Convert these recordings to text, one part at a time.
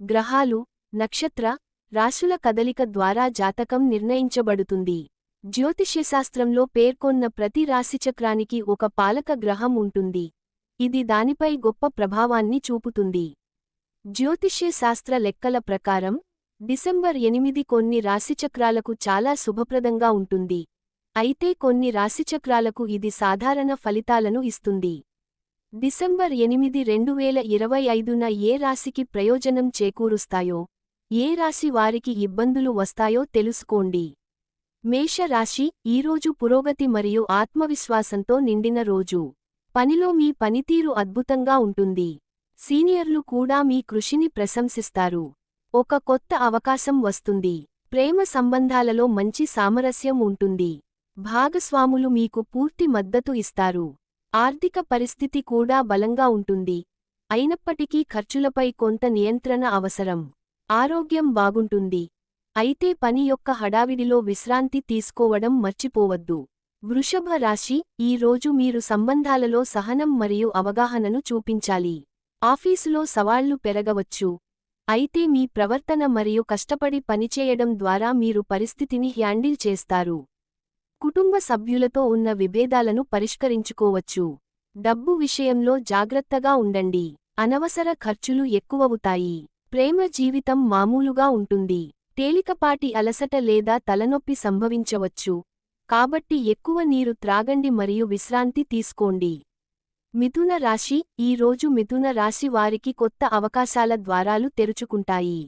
గ్రహాలు నక్షత్ర రాశుల కదలిక ద్వారా జాతకం నిర్ణయించబడుతుంది. జ్యోతిష్యశాస్త్రంలో పేర్కొన్న ప్రతి రాశిచక్రానికి ఒక పాలక గ్రహం ఉంటుంది. ఇది దానిపై గొప్ప ప్రభావాన్ని చూపుతుంది. జ్యోతిష్యశాస్త్ర లెక్కల ప్రకారం డిసెంబర్ ఎనిమిది కొన్ని రాశిచక్రాలకు చాలా శుభప్రదంగా ఉంటుంది. అయితే కొన్ని రాశిచక్రాలకు ఇది సాధారణ ఫలితాలను ఇస్తుంది. డిసెంబర్ ఎనిమిది రెండు వేల ఇరవై ఐదున ఏ రాశికి ప్రయోజనం చేకూరుస్తాయో ఏ రాశి వారికి ఇబ్బందులు వస్తాయో తెలుసుకోండి. మేషరాశి ఈరోజు పురోగతి మరియు ఆత్మవిశ్వాసంతో నిండిన రోజు. పనిలో మీ పనితీరు అద్భుతంగా ఉంటుంది. సీనియర్లు కూడా మీ కృషిని ప్రశంసిస్తారు. ఒక కొత్త అవకాశం వస్తుంది. ప్రేమ సంబంధాలలో మంచి సామరస్యం ఉంటుంది. భాగస్వాములు మీకు పూర్తి మద్దతు ఇస్తారు. ఆర్థిక పరిస్థితి కూడా బలంగా ఉంటుంది. అయినప్పటికీ ఖర్చులపై కొంత నియంత్రణ అవసరం. ఆరోగ్యం బాగుంటుంది. అయితే పని యొక్క హడావిడిలో విశ్రాంతి తీసుకోవడం మర్చిపోవద్దు. వృషభ రాశి ఈ రోజు మీరు సంబంధాలలో సహనం మరియు అవగాహనను చూపించాలి. ఆఫీసులో సవాళ్ళు పెరగవచ్చు. అయితే మీ ప్రవర్తన మరియు కష్టపడి పనిచేయడం ద్వారా మీరు పరిస్థితిని హ్యాండిల్ చేస్తారు. కుటుంబ సభ్యులతో ఉన్న విభేదాలను పరిష్కరించుకోవచ్చు. డబ్బు విషయంలో జాగ్రత్తగా ఉండండి. అనవసర ఖర్చులు ఎక్కువవుతాయి. ప్రేమ జీవితం మామూలుగా ఉంటుంది. తేలికపాటి అలసట లేదా తలనొప్పి సంభవించవచ్చు. కాబట్టి ఎక్కువ నీరు త్రాగండి మరియు విశ్రాంతి తీసుకోండి. మిథున రాశి ఈ రోజు మిథున రాశి వారికి కొత్త అవకాశాల ద్వారాలు తెరుచుకుంటాయి.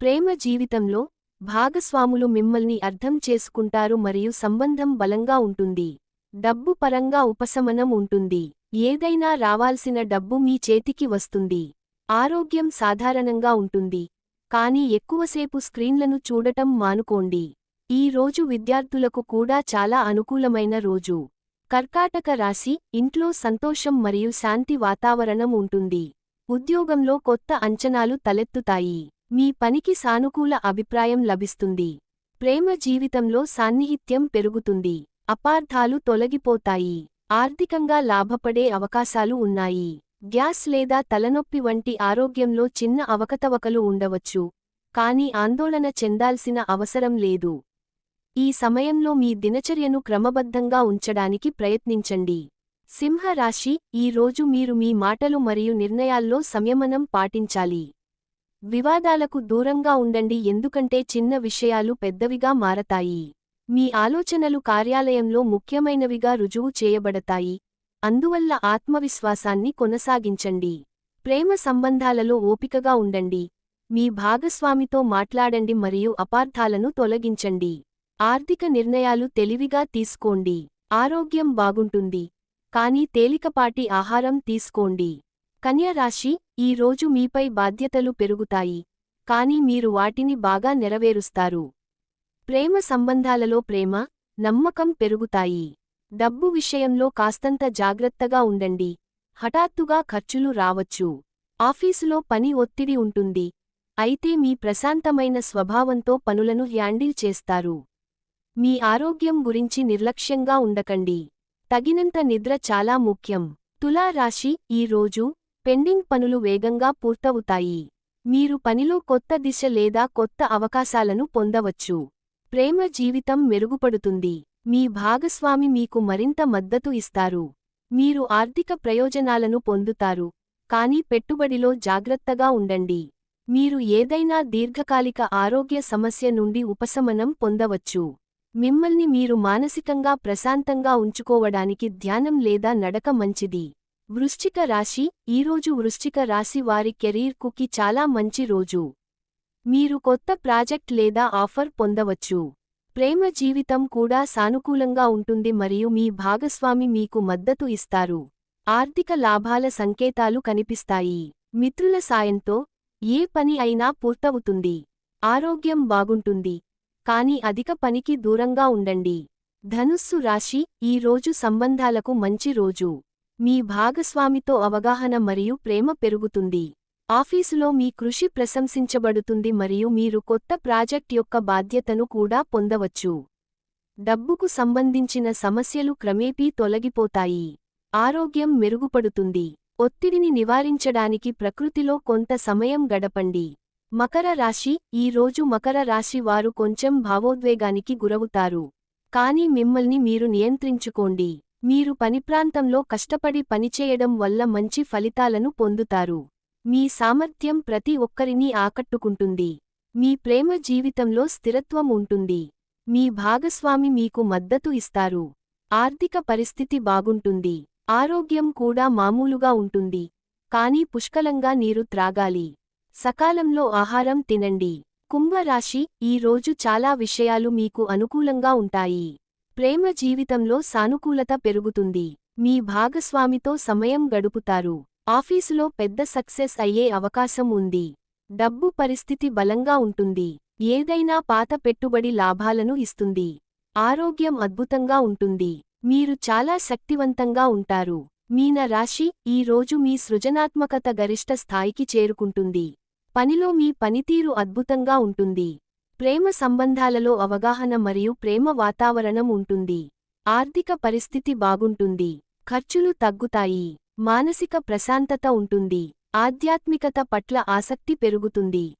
ప్రేమ జీవితంలో భాగస్వాములు మిమ్మల్ని అర్థం చేసుకుంటారు మరియు సంబంధం బలంగా ఉంటుంది. డబ్బు పరంగా ఉపశమనం ఉంటుంది. ఏదైనా రావాల్సిన డబ్బు మీ చేతికి వస్తుంది. ఆరోగ్యం సాధారణంగా ఉంటుంది. కానీ ఎక్కువసేపు స్క్రీన్లను చూడటం మానుకోండి. ఈ రోజు విద్యార్థులకు కూడా చాలా అనుకూలమైన రోజు. కర్కాటక రాశి ఇంట్లో సంతోషం మరియు శాంతి వాతావరణం ఉంటుంది. ఉద్యోగంలో కొత్త అంచనాలు తలెత్తుతాయి. మీ పనికి సానుకూల అభిప్రాయం లభిస్తుంది. ప్రేమ జీవితంలో సాన్నిహిత్యం పెరుగుతుంది. అపార్థాలు తొలగిపోతాయి. ఆర్థికంగా లాభపడే అవకాశాలు ఉన్నాయి. గ్యాస్ లేదా తలనొప్పి వంటి ఆరోగ్యంలో చిన్న అవకతవకలు ఉండవచ్చు. కానీ ఆందోళన చెందాల్సిన అవసరం లేదు. ఈ సమయంలో మీ దినచర్యను క్రమబద్ధంగా ఉంచడానికి ప్రయత్నించండి. సింహరాశి ఈ రోజు మీరు మీ మాటలు మరియు నిర్ణయాల్లో సంయమనం పాటించాలి. వివాదాలకు దూరంగా ఉండండి ఎందుకంటే చిన్న విషయాలు పెద్దవిగా మారతాయి. మీ ఆలోచనలు కార్యాలయంలో ముఖ్యమైనవిగా రుజువు చేయబడతాయి. అందువల్ల ఆత్మవిశ్వాసాన్ని కొనసాగించండి. ప్రేమ సంబంధాలలో ఓపికగా ఉండండి. మీ భాగస్వామితో మాట్లాడండి మరియు అపార్థాలను తొలగించండి. ఆర్థిక నిర్ణయాలు తెలివిగా తీసుకోండి. ఆరోగ్యం బాగుంటుంది. కానీ తేలికపాటి ఆహారం తీసుకోండి. కన్యరాశి ఈ రోజు మీపై బాధ్యతలు పెరుగుతాయి. కానీ మీరు వాటిని బాగా నెరవేరుస్తారు. ప్రేమ సంబంధాలలో ప్రేమ నమ్మకం పెరుగుతాయి. డబ్బు విషయంలో కాస్తంత జాగ్రత్తగా ఉండండి. హఠాత్తుగా ఖర్చులు రావచ్చు. ఆఫీసులో పని ఒత్తిడి ఉంటుంది. అయితే మీ ప్రశాంతమైన స్వభావంతో పనులను హ్యాండిల్ చేస్తారు. మీ ఆరోగ్యం గురించి నిర్లక్ష్యంగా ఉండకండి. తగినంత నిద్ర చాలా ముఖ్యం. తులా రాశి ఈ రోజు పెండింగ్ పనులు వేగంగా పూర్తవుతాయి. మీరు పనిలో కొత్త దిశ లేదా కొత్త అవకాశాలను పొందవచ్చు. ప్రేమ జీవితం మెరుగుపడుతుంది. మీ భాగస్వామి మీకు మరింత మద్దతు ఇస్తారు. మీరు ఆర్థిక ప్రయోజనాలను పొందుతారు. కానీ పెట్టుబడిలో జాగ్రత్తగా ఉండండి. మీరు ఏదైనా దీర్ఘకాలిక ఆరోగ్య సమస్య నుండి ఉపశమనం పొందవచ్చు. మిమ్మల్ని మీరు మానసికంగా ప్రశాంతంగా ఉంచుకోవడానికి ధ్యానం లేదా నడక మంచిది. వృశ్చిక రాశి ఈరోజు వృశ్చిక రాశి వారి కెరీర్ కుకి చాలా మంచి రోజు. మీరు కొత్త ప్రాజెక్ట్ లేదా ఆఫర్ పొందవచ్చు. ప్రేమ జీవితం కూడా సానుకూలంగా ఉంటుంది మరియు మీ భాగస్వామి మీకు మద్దతు ఇస్తారు. ఆర్థిక లాభాల సంకేతాలు కనిపిస్తాయి. మిత్రుల సాయంతో ఏ పని అయినా పూర్తవుతుంది. ఆరోగ్యం బాగుంటుంది. కాని అధిక పనికి దూరంగా ఉండండి. ధనుస్సు రాశి ఈ రోజు సంబంధాలకు మంచి రోజు. మీ భాగస్వామితో అవగాహన మరియు ప్రేమ పెరుగుతుంది. ఆఫీసులో మీ కృషి ప్రశంసించబడుతుంది మరియు మీరు కొత్త ప్రాజెక్ట్ యొక్క బాధ్యతను కూడా పొందవచ్చు. డబ్బుకు సంబంధించిన సమస్యలు క్రమేపీ తొలగిపోతాయి. ఆరోగ్యం మెరుగుపడుతుంది. ఒత్తిడిని నివారించడానికి ప్రకృతిలో కొంత సమయం గడపండి. మకర రాశి ఈ రోజు మకర రాశి వారు కొంచెం భావోద్వేగానికి గురవుతారు. కానీ మిమ్మల్ని మీరు నియంత్రించుకోండి. మీరు పని ప్రాంతంలో కష్టపడి పనిచేయడం వల్ల మంచి ఫలితాలను పొందుతారు. మీ సామర్థ్యం ప్రతి ఒక్కరినీ ఆకట్టుకుంటుంది. మీ ప్రేమ జీవితంలో స్థిరత్వం ఉంటుంది. మీ భాగస్వామి మీకు మద్దతు ఇస్తారు. ఆర్థిక పరిస్థితి బాగుంటుంది. ఆరోగ్యం కూడా మామూలుగా ఉంటుంది. కానీ పుష్కలంగా నీరు త్రాగాలి. సకాలంలో ఆహారం తినండి. కుంభరాశి ఈ రోజు చాలా విషయాలు మీకు అనుకూలంగా ఉంటాయి. ప్రేమ జీవితంలో సానుకూలత పెరుగుతుంది. మీ భాగస్వామితో సమయం గడుపుతారు. ఆఫీసులో పెద్ద సక్సెస్ అయ్యే అవకాశం ఉంది. డబ్బు పరిస్థితి బలంగా ఉంటుంది. ఏదైనా పాత పెట్టుబడి లాభాలను ఇస్తుంది. ఆరోగ్యం అద్భుతంగా ఉంటుంది. మీరు చాలా శక్తివంతంగా ఉంటారు. మీన రాశి ఈ రోజు మీ సృజనాత్మకత గరిష్ట స్థాయికి చేరుకుంటుంది. పనిలో మీ పనితీరు అద్భుతంగా ఉంటుంది. ప్రేమ సంబంధాలలో అవగాహన మరియు ప్రేమ వాతావరణం ఉంటుంది. ఆర్థిక పరిస్థితి బాగుంటుంది. ఖర్చులు తగ్గుతాయి. మానసిక ప్రశాంతత ఉంటుంది. ఆధ్యాత్మికత పట్ల ఆసక్తి పెరుగుతుంది.